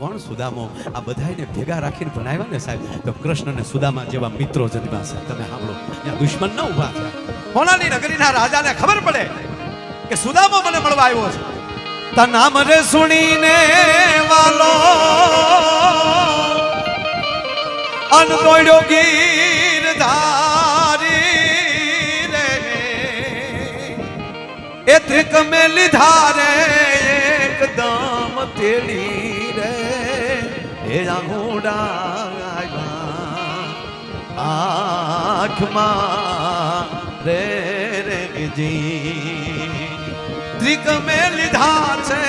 કોણ સુદામો? આ બધાને ભેગા રાખીને ભણાવ્યા ને સાહેબ? તો કૃષ્ણ ને સુદામા જેવા મિત્રો જન્મ્યા છે તમે સાંભળો. ત્યાં દુશ્મન ન ઊભા થયા. હોનાની નગરીના રાજાને ખબર પડે કે સુદામો મને મળવા આવ્યો છે. તા નામ રે સુણીને વાલો, અન દોડ્યો ગીર ધારી રે. એ ત્રિક મે લીધા એકદમ તેડી. રે ઘોડા આંખમાં રે રે જી ત્રિક મે લીધા છે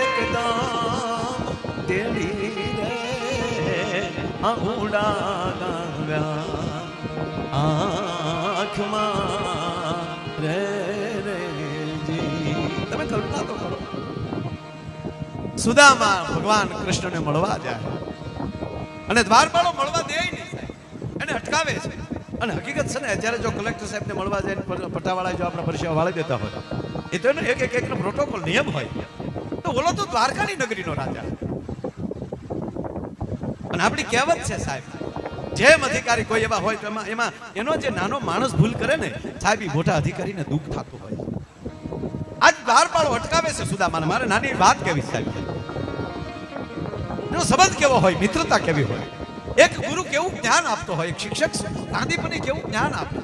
એકદમ તેડી રે આંગુડા આંખમાં સુદામા ભગવાન કૃષ્ણને મળવા જાય. અને દ્વારપાળો મળવા દે નહીં. એને અટકાવે છે. અને હકીકત છે ને, જ્યારે જો કલેક્ટર સાહેબને મળવા જાય પટ્ટાવાળા જો આપણા પરસેવા વાળી દેતા હોય, એ તો એનો એક એક એકનો પ્રોટોકોલ નિયમ હોય. તો ઓલો તો દ્વારકાની નગરીનો રાજા. અને આપણી કહેવત છે સાહેબ, જેમ અધિકારી કોઈ એવા હોય તો એમાં એમાં એનો જે નાનો માણસ ભૂલ કરે ને, સાહેબ મોટા અધિકારીને દુઃખ થતું હોય. આજ દ્વારપાળો અટકાવે છે સુદામાને. મારે નાની વાત કેવી સાહેબ. એનો સંબંધ કેવો હોય, મિત્રતા કેવી હોય? એક ગુરુ કેવું જ્ઞાન આપતો હોય, એક શિક્ષક ગાંધીપની કેવું જ્ઞાન આપતો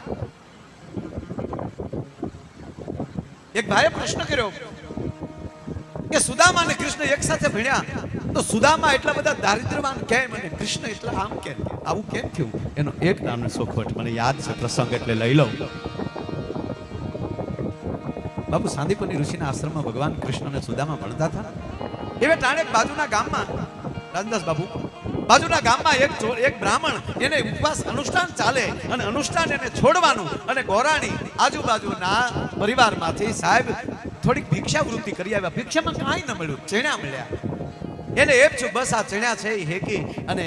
એક ભાઈએ પ્રશ્ન કર્યો કે સુદામા અને કૃષ્ણ એક સાથે ભણ્યા, તો સુદામા એટલા બધા દારિદ્રવાન કેમ અને કૃષ્ણ એટલા આમ કેમ? આવું કેમ થયું? એનો એક નામનો સોખવટ, મને યાદ છે, પ્રસંગ એટલે લઈ લઉં. બાપુ સાંદીપની ઋષિના આશ્રમમાં ભગવાન કૃષ્ણ અને સુદામા ભણતા હતા. એવે ટાણે બાજુના ગામમાં રાજદાસ બાબુ, બાજુના ગામમાં એક એક બ્રાહ્મણ, એને ઉપવાસ અનુષ્ઠાન ચાલે અને અનુષ્ઠાન એને છોડવાનું અને ગોરાણી આજુબાજુના પરિવારમાંથી સાહેબ થોડીક ભિક્ષાવૃત્તિ કરી આવ્યા. ભિક્ષામાં કાંઈ ન મળ્યું, ચેણા મળ્યા. એને એમ છું, બસ આ ચેણ્યા છે એ હેકી. અને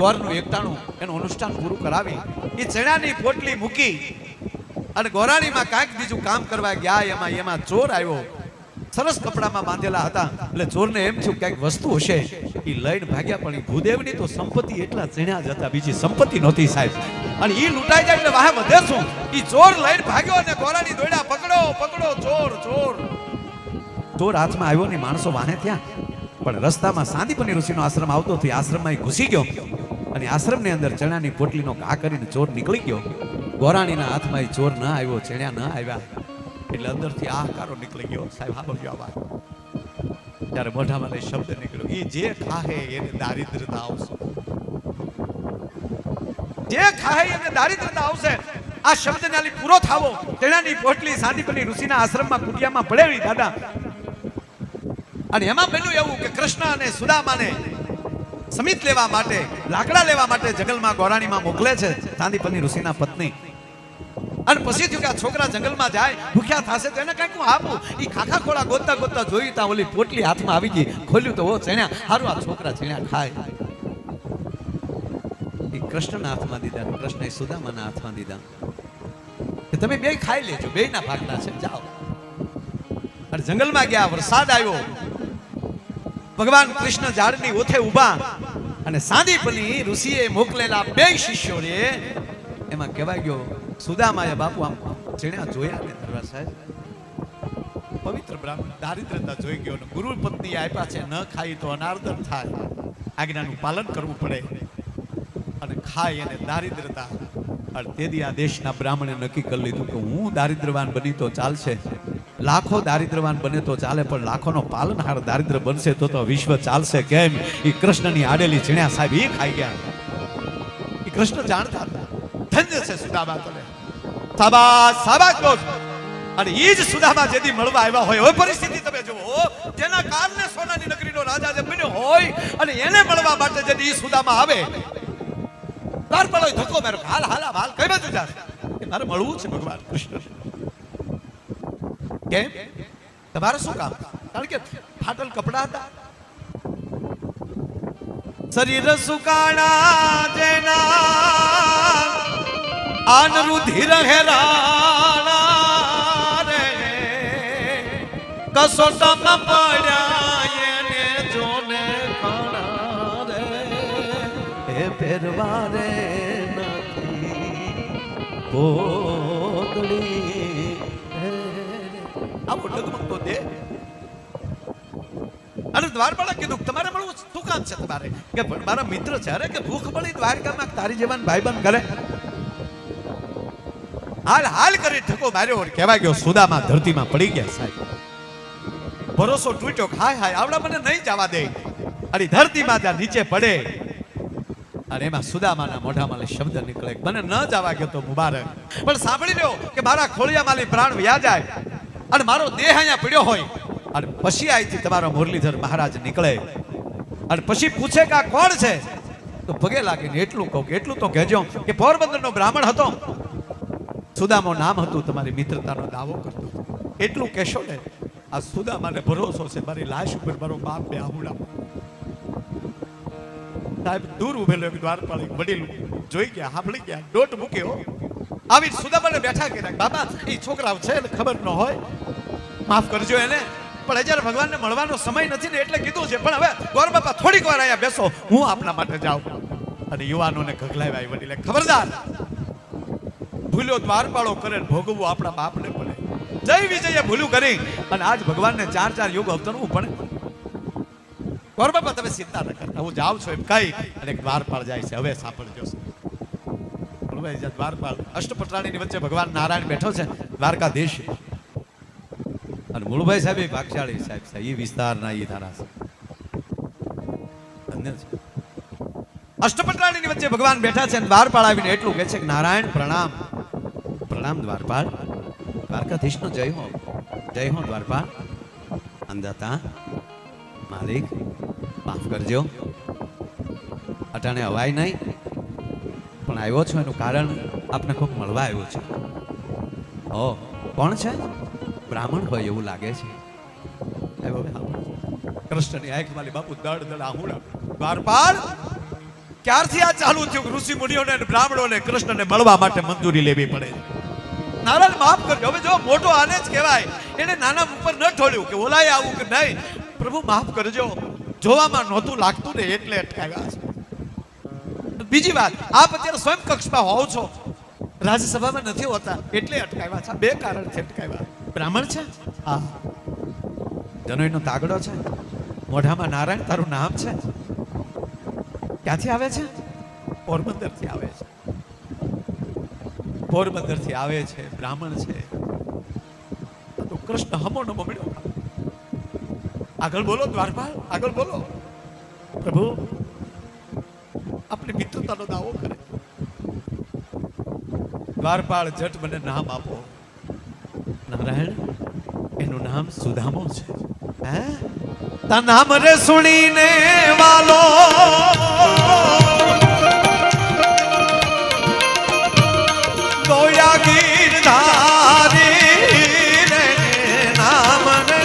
ગોરનું એકટાણું એનું અનુષ્ઠાન પૂરું કરાવી. એ ચણાની પોટલી મૂકી અને ગોરાણીમાં કાંઈક બીજું કામ કરવા ગયા, એમાં એમાં ચોર આવ્યો. સરસ કપડામાં બાંધેલા હતા. એટલે ચોરને એમ થયું કંઈક વસ્તુ હશે. એ લઈને ભાગ્યા પણ ઈ ભૂદેવની તો સંપત્તિ એટલા ચણ્યા જ હતા. બીજી સંપત્તિ નહોતી સાહેબ. અને એ લૂંટાઈ જાય એટલે વાહે વધે શું? એ ચોર લઈને ભાગ્યો અને ગોરાણી દોડ્યા પકડો પકડો ચોર ચોર ચોર હાથમાં આવ્યો ને માણસો વાહે ત્યાં પણ રસ્તામાં સાંદીપની ઋષિનો આશ્રમ આવતો હતો એ આશ્રમમાં એ ઘૂસી ગયો. અને આશ્રમની અંદર ચણાની પોટલીનો ઘા કરીને ચોર નીકળી ગયો. ગોરાણીના હાથમાં એ ચોર ન આવ્યો, ચણ્યા ન આવ્યા. એટલે અંદરથી આહકારો નીકળી ગયો. સાહેબ બોલ્યો આ વાત. ત્યારે મોઢામાં શબ્દ નીકળ્યો. એ જે ખાહે એને દારિદ્રતા આવશે. જે ખાહે એને દારિદ્રતા આવશે, આ શબ્દ નાલી પૂરો થાવો. તેનાની પોટલી સાંદીપની ઋષિના આશ્રમમાં કુટિયામાં પડેલી દાદા. અને એમાં પેલું એવું કે કૃષ્ણ અને સુદામાને સમિત લેવા માટે, લાકડા લેવા માટે જંગલમાં ગોરાણીમાં મોકલે છે સાંદીપની ઋષિના પત્ની. અને પછી થયું કે આ છોકરા જંગલમાં જાય, ભૂખ્યા થશે તો એને કાંઈક હું આપું. એ ખાખા ખોળા ગોતતા ગોતતા જોયું ત્યાં ઓલી પોટલી હાથમાં આવી ગઈ. ખોલ્યું તો ઓ ચણ્યા. સારું આ છોકરા ચણ્યા ખાય. એ કૃષ્ણના હાથમાં દીધા અને કૃષ્ણએ સુદામાના હાથમાં દીધા. તમે બે ખાઈ લેજો. બે ના ભાગના છે. જાઓ. અને જંગલમાં ગયા, વરસાદ આવ્યો. ભગવાન કૃષ્ણ ઝાડની ઓથે ઊભા. અને સાંદીપની ઋષિએ મોકલેલા બે શિષ્યોને એમાં કહેવાય ગયો સુદામાએ બાપુ આમ ચણ્યા જોયા ને દરબાર સાહેબ? પવિત્ર બ્રાહ્મણ, દારિદ્રતા જોઈ ગયો ને ગુરુ પત્ની આપ્યા છે, ન ખાઈ તો અનાર્દન થાય. આજ્ઞાનું પાલન કરવું પડે અને ખાય એને દારિદ્રતા. અને તેથી આ દેશના બ્રાહ્મણે નક્કી કરી લીધું કે હું દારિદ્રવાન બની તો ચાલશે. લાખો દારિદ્રવાન બને તો ચાલે, પણ લાખોનો પાલનહાર દારિદ્ર બનશે તો તો વિશ્વ ચાલશે કેમ? એ કૃષ્ણની આડેલી ચીણ્યા સાહેબ એ ખાઈ ગયા. એ કૃષ્ણ જાણતા ધન્ય છે સુદામા તમે સાબાસ સાબાસ બોલ અને એ જ સુદામા જેથી મળવા આવ્યા હોય પરિસ્થિતિ તમે જુઓ જેના કારણે સોનાની નગરીનો રાજા જે બન્યો હોય અને એને મળવા માટે જેથી એ સુદામા આવે. તાર પડો ધક્કો મારો હાલ હાલ હાલ કઈ બાજુ જાશે મારે મળવું છે ભગવાન કૃષ્ણ. કેમ? તમારે શું કારણ કે ફાટલ કપડા હતા. શરીર સુકાણા જેના આન રુધિર હેરાણા રે. કસોટામાં પડ્યા એને જોને ખાણા રે એ ફેરવા રે નથી કોદળી આવો ડગમગતો દે. અને દ્વારપાળા કીધું, તમારે મળવું શું કામ છે તમારે? કે મારા મિત્ર છે અરે કે ભૂખ મળી દ્વારકામાં તારી જેવાન ભાઈબંધ કરે હાલ હાલ કરી ઠકો માર્યો અને કહેવાય ગયો સુદામાં ધરતીમાં પડી ગયા સાહેબ. ભરોસો તૂટ્યો હાય હાય, આવડા મને નહીં જવા દે. અને ધરતીમાં ત્યાં નીચે પડે અને એમાં સુદામાના મોઢામાં શબ્દ નીકળે મને ન જવા ગયો તો મુબારક. પણ સાંભળી લો કે મારા ખોળિયામાંથી પ્રાણ વ્યા જાય અને મારો દેહ અહીંયા પડ્યો હોય. અને પછી અહીંથી તમારો મુરલીધર મહારાજ નીકળે. અને પછી પૂછે કે આ કોણ છે? તો પગે લાગીને એટલું કહું કે એટલું તો કહેજો કે પોરબંદરનો બ્રાહ્મણ હતો. સુદામો નામ હતું, તમારી મિત્રતાનો દાવો કરતો. એટલું કહેશો ને, આ સુદામાને ભરોસો છે, મારી લાશ ઉપર મારો બાપ બે આહુડા. સાહેબ, દૂર ઉભેલો એક દ્વારપાળી વડીલ જોઈ ગયા, સાંભળી ગયા ડોટ મૂક્યો. આવી સુદામાને બેઠા કર્યા. બાબા, એ છોકરાઓ છે એને ખબર ન હોય. માફ કરજો એને, પણ હજાર ભગવાનને મળવાનો સમય નથી ને, એટલે કીધું છે, પણ હવે ગોર બાપા, થોડીક વાર અહીંયા બેસો, હું આપના માટે જાઉં. અને યુવાનોને ગગલાવ્યા એ વડીલે, ખબરદાર ભૂલ્યો દ્વારપાળો કરે ભોગવવું આપણા બાપને પડે જય વિજયે ભૂલું કરી. અને આજ ભગવાનને ચાર ચાર યુગ અવતરવું પડે ગોર બાપા તમે ચિંતા ન કરતા. હું જાઉં છું એમ કહી અને દ્વારપાળ જાય છે. હવે સાંભળજો. દ્વારપાળ અષ્ટપટરાણીની વચ્ચે ભગવાન નારાયણ બેઠો છે, દ્વારકાધીશ. અને મૂળભાઈ સાહેબ એ ભાગશાળી સાહેબ છે. એ વિસ્તારના એ ધારા છે ધન્ય અષ્ટપટરાણીની વચ્ચે ભગવાન બેઠા છે અને દ્વારપાળ આવીને એટલું કહે છે કે, નારાયણ પ્રણામ. પ્રણામ દ્વારપાળ દ્વારકાધીશનો જય હો. જય હો દ્વારપાળ અંધાતા, માલિક, માફ કરજો. અટાણે અવાય નહીં, પણ આવ્યો છો એનું કારણ આપને ખૂબ મળવા આવ્યો છે. ઓ, કોણ છે? બ્રાહ્મણ હોય એવું લાગે છે. કૃષ્ણની આંખ માલી બાપુ દડ દડ આહુડા દ્વારપાળ ક્યારથી આ ચાલુ થયું? ઋષિ મુનિઓને બ્રાહ્મણોને કૃષ્ણને મળવા માટે મંજૂરી લેવી પડે નારાયણ માફ કરજો. હવે જો મોટો આને જ કહેવાય. એને નાના ઉપર ન ઠોડ્યું કે ઓલાય આવું કે નહીં. પ્રભુ માફ કરજો. જોવામાં નહોતું લાગતું ને એટલે અટકાવ્યા છે. બીજી વાત આપ અત્યારે સ્વયં કક્ષમાં હોવ છો. રાજ્યસભામાં નથી હોતા એટલે અટકાવ્યા છે. બે કારણ છે અટકાવ્યા. બ્રાહ્મણ છે? હા. જનોઈનો તાગડો છે. મોઢામાં નારાયણ તારું નામ છે. ક્યાંથી આવે છે? પોરબંદરથી આવે છે. પોરબંદરથી આવે છે, બ્રાહ્મણ છે. તો કૃષ્ણ હમો નમો મળ્યો. આગળ બોલો દ્વારપાલ, આગળ બોલો. પ્રભુ, આપણી મિત્રતાનો દાવો કરે. દ્વારપાળ જટ મને નામ આપો. નારાયણ, એનું નામ સુદામો છે. હે? તા નામ રે સુણીને વાલો. દોયા ગીરધારી રે નામ રે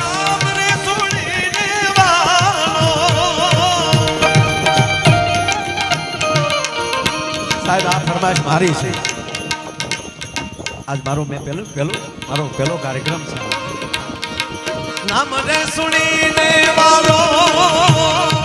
નામ રે સુણીને વાલો સાહેબ, આ ફરમાઈશ મારી છે. આજ મારો મેં પેલો પેલો મારો પેલો કાર્યક્રમ છે. નામ રે સુણીને વાલો.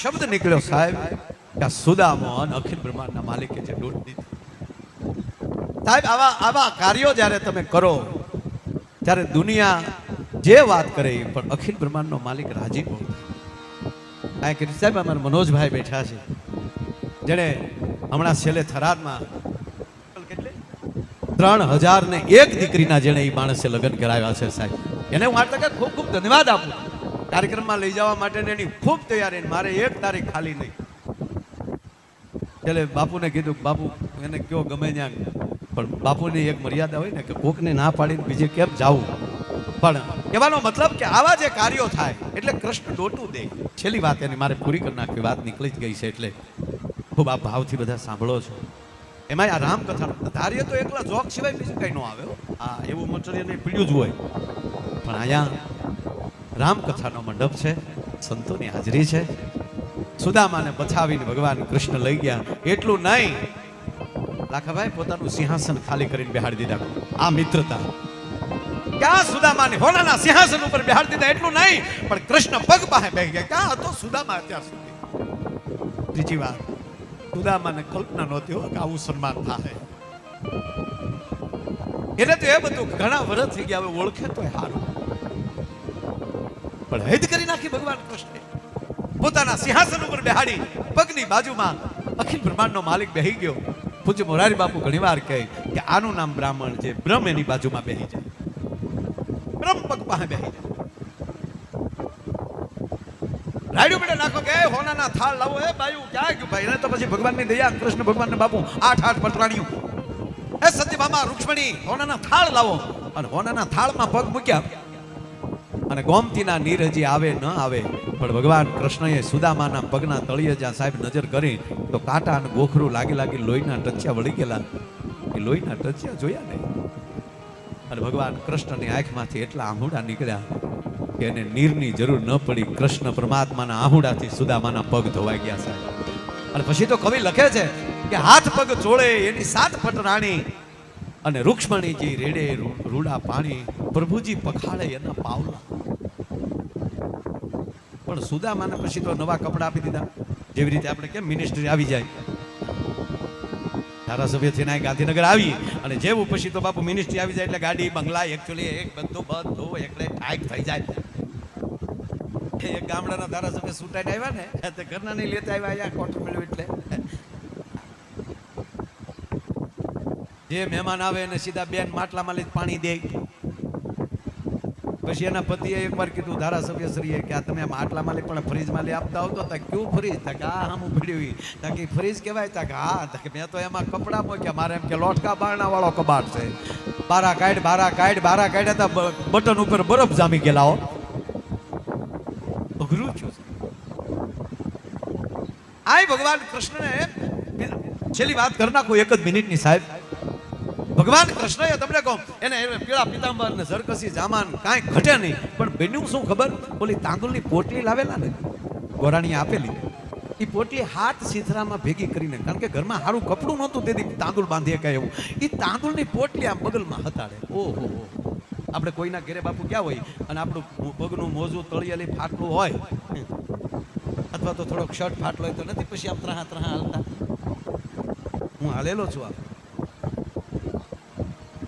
શબ્દ નીકળ્યો સાહેબ. ત્યાં આ સુદામો અને અખિલ બ્રહ્માંડના માલિકે જે ડોટ દીધી. સાહેબ, આવા આવા કાર્યો જ્યારે તમે કરો, ત્યારે દુનિયા જે વાત કરે એ, પણ અખિલ બ્રહ્માંડનો માલિક રાજી થાય આ કે સાહેબ, અમારા મનોજભાઈ બેઠા છે. જેણે હમણાં છેલ્લે થરાદમાં ત્રણ હજાર ને એક દીકરીના જેણે એ માણસે લગ્ન કરાવ્યા છે સાહેબ. એને હું આટલા ખૂબ ખૂબ ધન્યવાદ આપું કાર્યક્રમમાં લઈ જવા માટે એની ખૂબ તૈયારી મારે એક તારીખ ખાલી નહીં. એટલે બાપુને કીધું કે બાપુ, એને કયો ગમે ત્યાં, પણ બાપુની એક મર્યાદા હોય ને કે કોકને ના પાડીને બીજે કેમ જાવું. પણ કહેવાનો મતલબ કે આવા જે કાર્યો થાય, એટલે કૃષ્ણ ડોટું દે. છેલ્લી વાત એની મારે પૂરી કરી નાખવી, વાત નીકળી જ ગઈ છે, એટલે ખૂબ આ ભાવથી બધા સાંભળો છો. એમાં આ રામકથા ધારીએ તો એકલા જોક સિવાય બીજું કંઈ ન આવે આ એવું મટીરિયલ પીડ્યું જ હોય. પણ અહીંયા રામકથાનો મંડપ છે, સંતોની હાજરી છે. સુદામાને બચાવીને ભગવાન કૃષ્ણ લઈ ગયા. એટલું નહીં. લાખાભાઈ, પોતાનું સિંહાસન ખાલી કરીને બેહાડી દીધા. આ મિત્રતા. ક્યાં સુદામાને? હોનાના સિંહાસન ઉપર બેહાડી દીધા, એટલું નહીં, પણ કૃષ્ણ પગ પાસે બેસી ગયા. ક્યાં હતો સુદામા અત્યાર સુધી? ત્રીજી વાત સુદામાને કલ્પના નહોતી હોય કે આવું સન્માન થાય એને તો એ બધું ઘણા વર્ષ થઈ ગયા, હવે ઓળખે તો સારું પણ હેદ કરી નાખી ભગવાન કૃષ્ણે. પોતાના સિંહાસન ઉપર બેહાડી પગની બાજુમાં અખિલ બ્રહ્માંડનો માલિક બેહી ગયો. પૂજ્ય મોરારી બાપુ ઘણીવાર કહે કે આનું નામ બ્રાહ્મણ છે, બ્રહ્મ એની બાજુમાં બેહી જાય. બ્રહ્મ પગ પાસે જાય રાડ્યું બેટા નાખો કે હોનાના થાળ લાવો, એ બાયું, ક્યાં ગયું ભાઈ? તો પછી ભગવાનની દયા, કૃષ્ણ ભગવાનને બાપુ, આઠ આઠ પટરાણ્યું એ સત્યભામા રૂક્ષ્મણી, હોનાના થાળ લાવો. અને હોનાના થાળમાં પગ મૂક્યા. અને ગોમતીના નીર હજી આવે, ન આવે, પણ ભગવાન કૃષ્ણએ સુદામાના પગના તળિયે જ્યાં સાહેબ નજર કરી, તો કાંટા અને ગોખરું લાગી લાગી લોહીના ટચ્યા વળી ગયેલા. એ લોહીના ટચ્યા જોયા નહીં. અને ભગવાન કૃષ્ણની આંખમાંથી એટલા આહુડા નીકળ્યા કે એને નીરની જરૂર ન પડી. કૃષ્ણ પરમાત્માના આહુડાથી સુદામાના પગ ધોવાઈ ગયા છે. અને પછી તો કવિ લખે છે કે હાથ પગ ચોળે એની સાત પટરાણી અને રૂક્ષ્મણીજી રેડે રૂડા પાણી પ્રભુજી પખાડે એના પાવલા. પણ સુદામાને પછી તો નવા કપડા આપી દીધા. જેવી રીતે આપણે કેમ મિનિસ્ટ્રી આવી જાય? ધારાસભ્યથી ગાંધીનગર આવી અને જેવું પછી તો બાપુ મિનિસ્ટ્રી આવી જાય એટલે ગાડી, બંગલા એકચ્યુઅલી એક બધું બધું એકડે ઠાક થઈ જાય. એક ગામડાના ધારાસભ્ય સુટાઈને આવ્યા ને તે ઘરના નહીં લેતા આવ્યા, અહીંયા ક્વાર્ટર મળ્યું એટલે. જે મહેમાન આવે એને સીધા બેન માટલામાં લઈ પાણી દે. પછી એના પતિએ એકવાર કીધું, ધારાસભ્ય શ્રીએ કે આ તમે આમ આટલામાં લે પણ ફ્રીજમાં લઈ આપતા આવતો તા કયું ફ્રીજ? તા કે, આ હમ ભીડ્યું તા કે ફ્રીજ કહેવાય? તા કે, હા. તા કે, મેં તો એમાં કપડાં મૂક્યા, મારે એમ કે લોટકા બારણા વાળો કબાટ છે. બારા કાઢ બારા કાઢ, બારા કાઢ્યા તા બટન ઉપર બરફ જામી ગયેલા હો. અઘરું છું. આય ભગવાન કૃષ્ણને છેલ્લી વાત કરી નાખું એક જ મિનિટની સાહેબ. ભગવાન કૃષ્ણએ તમને કહું, એને પીળા પિતાંબર ને ઝરકસી જામાન કાંઈ ઘટે નહીં, પણ બન્યું શું ખબર? ઓલી તાંદુલની પોટલી લાવેલા ને, ગોરાણીએ આપેલી. એ પોટલી હાથ સીથરામાં ભેગી કરીને, કારણ કે ઘરમાં સારું કપડું નહોતું તેથી તાંદુલ બાંધીએ કહે એવું. એ તાંદુલની પોટલી આમ બગલમાં હતાડે. ઓહો. આપણે કોઈના ઘરે બાપુ ક્યાં હોય અને આપણું પગનું મોજું તળિયેલી ફાટલું હોય અથવા તો થોડોક શર્ટ ફાટલો હોય તો નથી, પછી આમ ત્રહા ત્રહા હાલતા. હું હાલેલો છું આ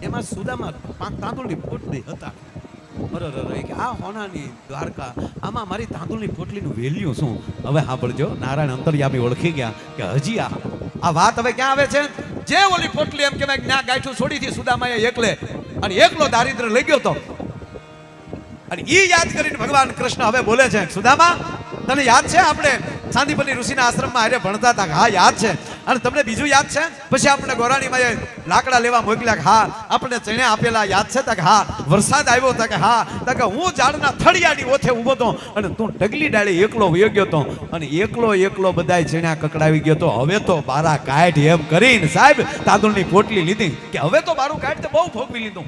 એમાં સુદામાં તાંદુળની પોટલી હતા. અરે કે આ હોનાની દ્વારકા, આમાં મારી તાંદુળની પોટલીનું વેલ્યુ શું? હવે સાંભળજો, નારાયણ અંતર્યામી ઓળખી ગયા કે હજી આ આ વાત હવે ક્યાં આવે છે? જે ઓલી પોટલી એમ કહેવાય ના ગાંઠું છોડીથી સુદામાએ એકલે, અને એકલો દારિદ્ર લઈ ગયો તો. અને એ યાદ કરીને ભગવાન કૃષ્ણ હવે બોલે છે, સુદામા, તને યાદ છે આપણે સાંદીપની ઋષિના આશ્રમમાં હારે ભણતા હતા. હા, યાદ છે. અને તમને બીજું યાદ છે? પછી આપણે ગોરાણીમાં લાકડા લેવા મોકલ્યા હા આપણે ચણે આપેલા યાદ છે તક હા, વરસાદ આવ્યો તા કે હા તક હું ઝાડના થળિયાની ઓથે ઊભો હતો અને તું ડગલી ડાળી એકલો વયો ગયો તો અને એકલો એકલો બધાય ચણ્યા કકડાવી ગયો હતો હવે તો બારા કાઢ એમ કરીને સાહેબ, તાંદુળની પોટલી લીધી. કે હવે તો બારું કાઢ તો બહુ ભોગવી લીધું.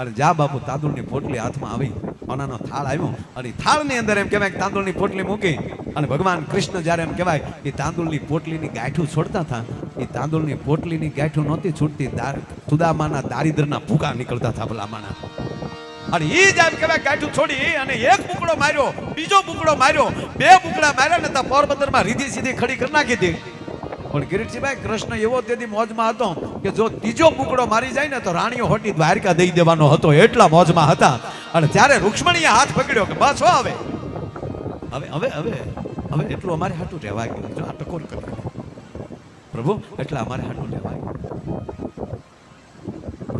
અને જા બાપુ, તાંદુળની પોટલી હાથમાં આવી ઓનાનો થાળ આવ્યો અને થાળની અંદર એમ કહેવાય તાંદુળની પોટલી મૂકી અને ભગવાન કૃષ્ણ જ્યારે એમ કહેવાય એ તાંદુળની પોટલીની ગાંઠું છોડતા હતા એ તાંદુળની પોટલીની ગાંઠું નહોતી છૂટતી સુદામાના દારિદ્રના ભૂકા નીકળતા હતા ભલામાના. અને એ જ એમ કહેવાય ગાંઠું છોડી અને એક બુકડો માર્યો, બીજો બુકડો માર્યો, બે બુકડા માર્યા ને તો પોરબંદરમાં રીધી સીધી ખડી કરી નાખી હતી. પણ કિરીટજીભાઈ કૃષ્ણ એવો તેથી મોજમાં હતો કે જો ત્રીજો કુકડો મારી જાય ને તો રાણીઓ હોટી દ્વારકા દઈ દેવાનો હતો, એટલા મોજમાં હતા. અને ત્યારે રૂક્ષ્મણીએ હાથ પકડ્યો કે બસ હો હવે. હવે હવે હવે હવે એટલું અમારે હાટું રહેવા ગયું. જો આ ટકોર કરી પ્રભુ, એટલા અમારે હાટું રહેવા ગયું.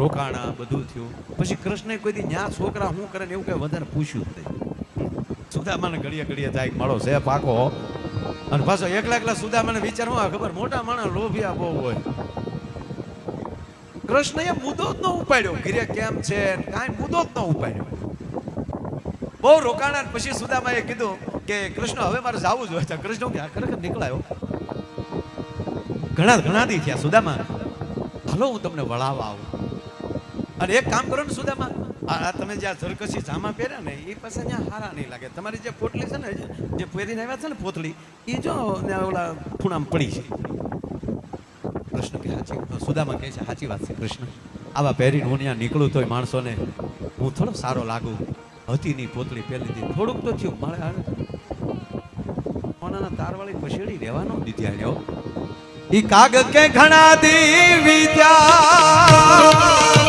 રોકાણા, બધું થયું. પછી કૃષ્ણે કોઈ દી ન્યા છોકરા શું કરે ને એવું કઈ વધારે પૂછ્યું જ નહીં. સુદામાને ઘડીએ ઘડીએ જાય મળો છે પાકો અને પાછો એકલા એકલા સુદામાને વિચારવા ખબર મોટા માણસ લોભિયા બહુ હોય. કૃષ્ણએ મુદ્દો જ ન ઉપાડ્યો. ઘીરે કેમ છે? કાંઈ મુદ્દો જ ન ઉપાડ્યો. બહુ રોકાણા પછી સુદામાએ કીધું કે કૃષ્ણ, હવે મારે જવું જોઈએ તો કૃષ્ણ કે ખરેખર નીકળાયો? ઘણા ઘણા દી થયા સુદામા હલો, હું તમને વળાવવા આવું. અને એક કામ કરો ને સુદામા આ તમે તમે જ્યાં ઝરકસી જામા પહેર્યા ને એ પાસે ત્યાં હારા નહીં લાગે. તમારી જે પોટલી છે ને, જે પહેરીને આવ્યા છે ને પોતળી એ જો ઓલા ખૂણામાં પડી છે. કૃષ્ણ કે સાચી સુદામાં કહે છે સાચી વાત છે, કૃષ્ણ. આવા પહેરીને હું ત્યાં નીકળું તોય માણસોને હું થોડો સારો લાગુ. હતી નહીં પોતળી પહેરી લીધી. થોડુંક તો થયું. મારે કોનાના તારવાળી પછેડી રહેવાનો દીધી આવ્યો. ઈ કાગ કે ઘણા દી વિદ્યા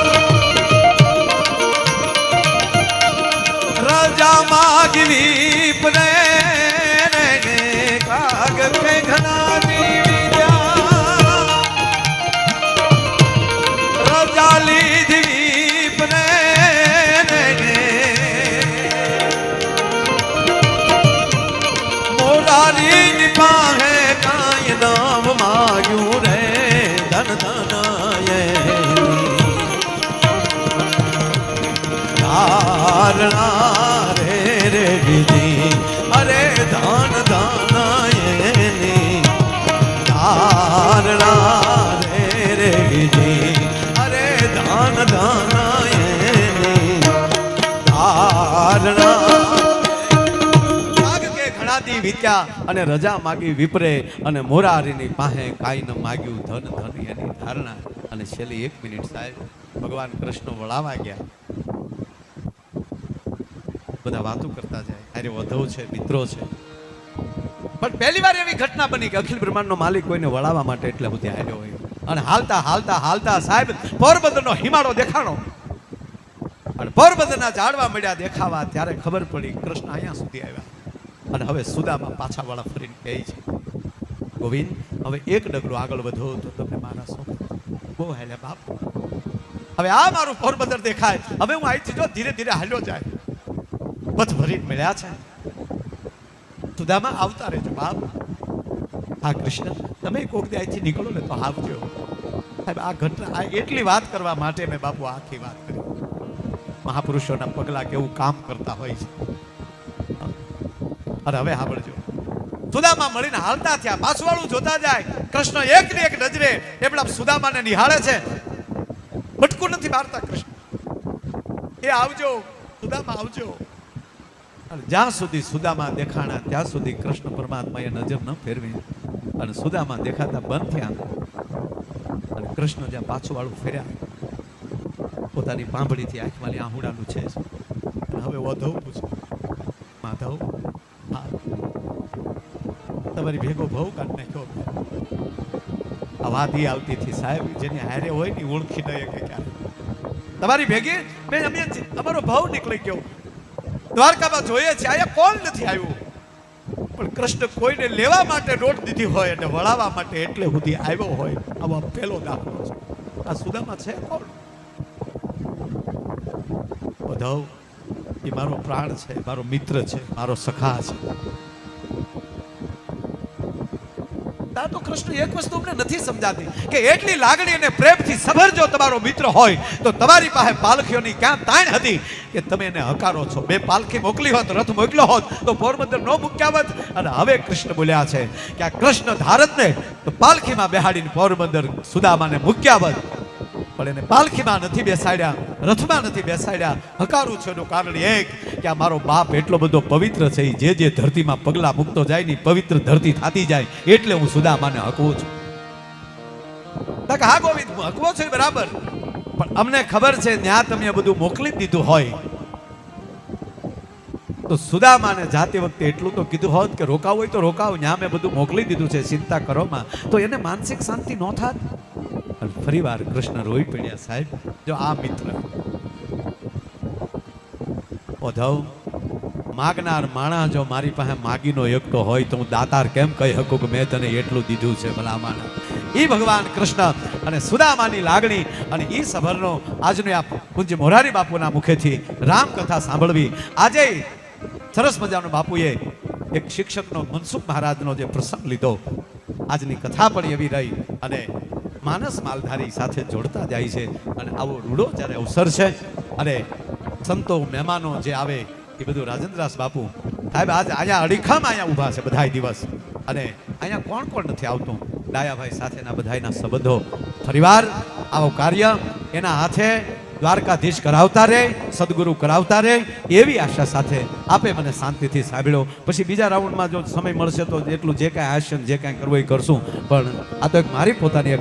માગવી પ્રે કાગ ઘણા વીત્યા અને રજા માગી વિપરે અને મોરારીની પાસે કાંઈ ન માગ્યું. ધન ધન એની ધારણા. અને છેલ્લી એક મિનિટ સાહેબ, ભગવાન કૃષ્ણ વળાવા ગયા. બધા વાતો કરતા જાય. અરે, વધુ છે, મિત્રો છે. પણ પહેલી વાર એવી ઘટના બની કે અખિલ બ્રહ્માંડનો માલિક કોઈને વળાવવા માટે એટલે બધે આવ્યો હોય. અને હાલતા હાલતા હાલતા સાહેબ, પોરબંદરનો હિમાળો દેખાણો. અને પોરબંદરના ઝાડવા મળ્યા દેખાવા ત્યારે ખબર પડી, કૃષ્ણ અહીંયા સુધી આવ્યા. અને હવે સુદામાં પાછા વાળા ફરીને કહે છે, ગોવિંદ, હવે એક ડગલું આગળ વધો તો તમે મારા સો બહુ હેલે બાપ. હવે આ મારું પોરબંદર દેખાય. હવે હું અહીંથી જો ધીરે ધીરે હાલ્યો જાય. પથ ભરીને મળ્યા છે. સુદામાં આવતા રહેજો બાપ. હા, કૃષ્ણ, તમે કોક દે અહીંથી નીકળો ને તો આવજો. સાહેબ, આ ઘટના, આ એટલી વાત કરવા માટે મેં બાપુ આખી વાત કરી. મહાપુરુષોના પગલા કેવું કામ કરતા હોય છે. અરે હવે સાંભળજો. સુદામા મળીને હાલતા થયા. પાછવાળું જોતા જાય. કૃષ્ણ એક ને એક નજરે એ સુદામાને નિહાળે છે. મટકું નથી મારતા કૃષ્ણ. એ આવજો. સુદામા આવજો. અને જ્યાં સુધી સુદામા દેખાણા, ત્યાં સુધી કૃષ્ણ પરમાત્માએ નજર ન ફેરવી. અને સુદામા દેખાતા બંધ થયા. અને કૃષ્ણ જ્યાં પાછું વાળું ફેર્યા, પોતાની પાંભળીથી આંખમાં આહુડાનું છે. હવે વધવું પૂછે. માધવ તમારી ભેગો ભવ કાઢ નાખ્યો આ વાત આવતી હતી સાહેબ, જેની હારે હોય ને ઓળખી ન કે ક્યારે. તમારી ભેગી? બેન અમે અમારો ભાવ નીકળી ગયો. દ્વારકામાં જોઈએ છે, અહીંયા કોણ નથી આવ્યું? પણ કૃષ્ણ કોઈને લેવા માટે દોટ દીધી હોય અને વળાવવા માટે એટલે સુધી આવ્યો હોય, આવો પહેલો દાખલો છે. આ સુદામાં છે કોણ? ઉદ્ધવ એ મારો પ્રાણ છે, મારો મિત્ર છે, મારો સખા છે. કૃષ્ણ એક વસ્તુ અમને નથી સમજાતી કે એટલી લાગણી અને પ્રેમથી સભર જો તમારો મિત્ર હોય, તો તમારી પાસે પાલખીઓની ક્યાં તાણ હતી કે તમે એને હકારો છો? બે પાલખી મોકલી હોત, રથ મોકલ્યો હોત, તો પોરબંદર ન મૂક્યા હોત. અને હવે કૃષ્ણ બોલ્યા છે કે આ કૃષ્ણ ધારતને તો પાલખીમાં બેહાડીને પોરબંદર સુદામાને મૂક્યા હોત. પણ એને પાલખીમાં નથી બેસાડ્યા, રથમાં નથી બેસાડ્યા. હકારું છે એનું કારણ એક કે આ મારો બાપ એટલો બધો પવિત્ર છે જે જે ધરતીમાં પગલા મૂકતો જાય ને પવિત્ર ધરતી થતી જાય, એટલે હું સુદામાને હકવું છું. હા ગોવિંદ, હું હકવો છું બરાબર. પણ અમને ખબર છે ત્યાં તમે બધું મોકલી દીધું હોય. તો સુદામાને જાતે વખતે એટલું તો કીધું હોત કે રોકાવ હોય તો રોકાવ ત્યાં મેં બધું મોકલી દીધું છે, ચિંતા કરોમાં તો એને માનસિક શાંતિ ન થાત? અને ફરી વાર કૃષ્ણ રોઈ પડ્યા સાહેબ. જો આ મિત્ર. ઓધવ માગનાર માણસ જો મારી પાસે માગીનો એકતો હોય તો હું દાતાર કેમ કહી શકું કે મેં તને એટલું દીધું છે ભલા માણસ ઈ ભગવાન કૃષ્ણ અને સુદામાની લાગણી અને એ સભરનો આજનો આ પૂજ્ય મોરારી બાપુના મુખેથી રામકથા સાંભળવી. આજે સરસ મજાનો બાપુએ એક શિક્ષકનો મનસુખ મહારાજનો જે પ્રસંગ લીધો. આજની કથા પણ એવી રહી અને માનસ માલધારી સાથે જોડતા જાય છે અને આવો રૂડો જ્યારે અવસર છે અને સંતો મહેમાનો જે આવે એ બધું રાજેન્દ્રદાસ બાપુ, સાહેબ, આજ અહીંયા અડીખામાં અહીંયા ઊભા છે બધાય દિવસ. અને અહીંયા કોણ કોણ નથી આવતું? ડાયાભાઈ સાથેના બધાયના સંબંધો. ફરીવાર આવો કાર્ય એના હાથે દ્વારકાધીશ કરાવતા રહે સદગુરુ કરાવતા રહે એવી આશા સાથે આપે મને શાંતિથી સાંભળ્યો. પછી બીજા રાઉન્ડમાં જો સમય મળશે તો એટલું જે કાંઈ આશન જે કાંઈ કરવું એ કરશું. પણ આ તો એક મારી પોતાની